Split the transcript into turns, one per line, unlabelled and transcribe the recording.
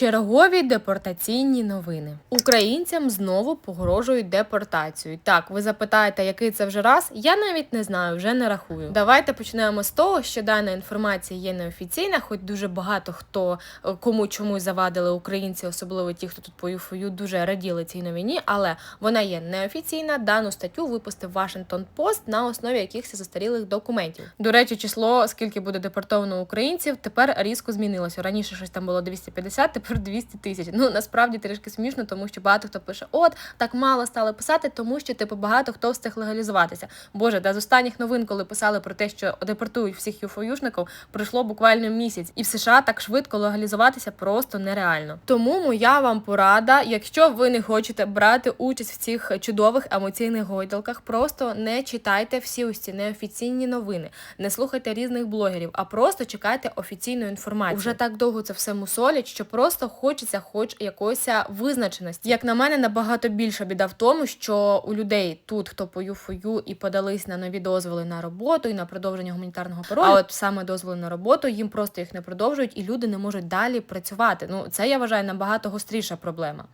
Чергові депортаційні новини. Українцям знову погрожують депортацією. Так, ви запитаєте, який це вже раз? Я навіть не знаю, вже не рахую. Давайте почнемо з того, що дана інформація є неофіційна, хоч дуже багато хто е, кому чомусь завадили українці, особливо ті, хто тут по ЮФОЮ, дуже раділи цій новині, але вона є неофіційна. Дану статтю випустив Вашингтон Пост на основі якихось застарілих документів. До речі, число скільки буде депортовано українців, тепер різко змінилося. Раніше щось там було 250, тепер 200 тисяч. Ну насправді трішки смішно, тому що багато хто пише: от так мало стали писати, тому що типу багато хто встиг легалізуватися. Боже, да з останніх новин, коли писали про те, що депортують всіх юфоюшників, пройшло буквально місяць, і в США так швидко легалізуватися просто нереально. Тому моя вам порада, якщо ви не хочете брати участь в цих чудових емоційних гойдалках, просто не читайте всі ці неофіційні новини, не слухайте різних блогерів, а просто чекайте офіційної інформації. Вже так довго це все мусолять, що просто хочеться хоч якоїсь визначеності. Як на мене, набагато більша біда в тому, що у людей тут, хто по ЮФОЮ і подались на нові дозволи на роботу і на продовження гуманітарного паролю, а от саме дозволи на роботу, їм просто їх не продовжують, і люди не можуть далі працювати. Ну це я вважаю набагато гостріша проблема.